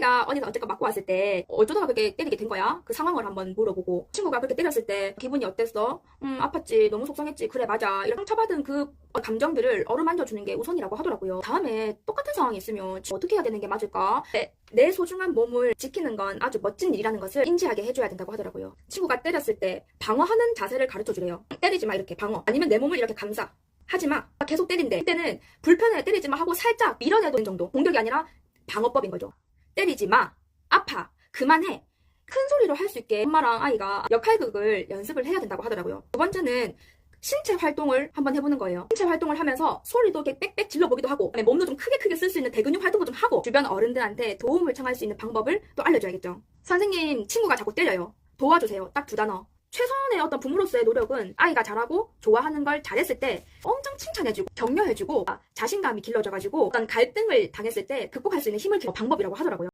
아이가 어디서 어쨌건 맞고 왔을 때 어쩌다가 그렇게 때리게 된 거야? 그 상황을 한번 물어보고 친구가 그렇게 때렸을 때 기분이 어땠어? 음 아팠지. 너무 속상했지. 그래 맞아. 이런 상처받은 그 감정들을 어루만져 주는 게 우선이라고 하더라고요. 다음에 똑같은 상황이 있으면 어떻게 해야 되는 게 맞을까? 내, 내 소중한 몸을 지키는 건 아주 멋진 일이라는 것을 인지하게 해줘야 된다고 하더라고요. 친구가 때렸을 때 방어하는 자세를 가르쳐 주래요. 때리지 마 이렇게 방어. 아니면 내 몸을 이렇게 감싸. 하지 마. 계속 때린대. 그때는 불편해. 때리지 마 하고 살짝 밀어내도 되는 정도. 공격이 아니라 방어법인 거죠 때리지 마. 아파. 그만해. 큰 소리로 할 수 있게 엄마랑 아이가 역할극을 연습을 해야 된다고 하더라고요. 두 번째는 신체 활동을 한번 해보는 거예요. 신체 활동을 하면서 소리도 이렇게 빽빽 질러보기도 하고 몸도 좀 크게 크게 쓸 수 있는 대근육 활동도 좀 하고 주변 어른들한테 도움을 청할 수 있는 방법을 또 알려줘야겠죠. 선생님 친구가 자꾸 때려요. 도와주세요. 딱 두 단어. 최선의 어떤 부모로서의 노력은 아이가 잘하고 좋아하는 걸 잘했을 때 엄청 칭찬해주고 격려해주고 자신감이 길러져가지고 어떤 갈등을 당했을 때 극복할 수 있는 힘을 주는 방법이라고 하더라고요.